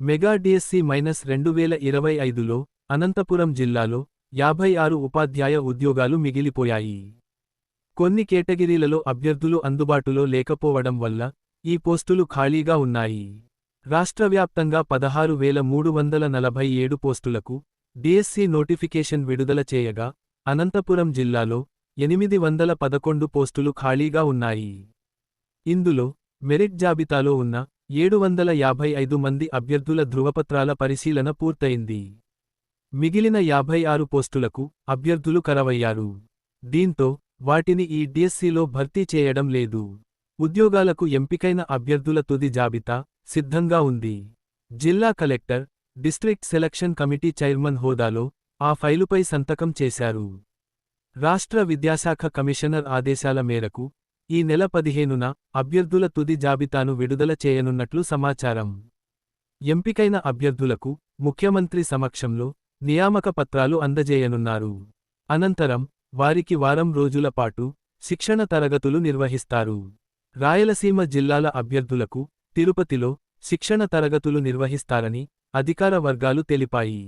Mega DSC minus రెండు వేల ఇరవై ఐదులో అనంతపురం జిల్లాలో యాభై ఆరు ఉపాధ్యాయ ఉద్యోగాలు మిగిలిపోయాయి. కొన్ని కేటగిరీలలో అభ్యర్థులు అందుబాటులో లేకపోవడం వల్ల ఈ పోస్టులు ఖాళీగా ఉన్నాయి. రాష్ట్రవ్యాప్తంగా పదహారు వేల మూడు వందల నలభై ఏడు పోస్టులకు డిఎస్సి నోటిఫికేషన్ విడుదల చేయగా అనంతపురం జిల్లాలో ఎనిమిది వందల పదకొండు పోస్టులు ఖాళీగా ఉన్నాయి. ఇందులో మెరిట్ జాబితాలో ఉన్న ఏడు వందల యాభై ఐదు మంది అభ్యర్థుల ధృవపత్రాల పరిశీలన పూర్తయింది. మిగిలిన యాభై ఆరు పోస్టులకు అభ్యర్థులు కరవయ్యారు. దీంతో వాటిని ఈ డిఎస్సిలో భర్తీ చేయడం లేదు. ఉద్యోగాలకు ఎంపికైన అభ్యర్థుల తుది జాబితా సిద్ధంగా ఉంది. జిల్లా collector district selection committee chairman హోదాలో ఆ ఫైలుపై సంతకం చేశారు. రాష్ట్ర విద్యాశాఖ కమిషనర్ ఆదేశాల మేరకు ఈ నెల పదిహేనున అభ్యర్థుల తుది జాబితాను విడుదల చేయనున్నట్లు సమాచారం. ఎంపికైన అభ్యర్థులకు ముఖ్యమంత్రి సమక్షంలో నియామక పత్రాలు అందజేయనున్నారు. అనంతరం వారికి వారం రోజుల పాటు శిక్షణ తరగతులు నిర్వహిస్తారు. రాయలసీమ జిల్లాల అభ్యర్థులకు తిరుపతిలో శిక్షణ తరగతులు నిర్వహిస్తారని అధికార వర్గాలు తెలిపాయి.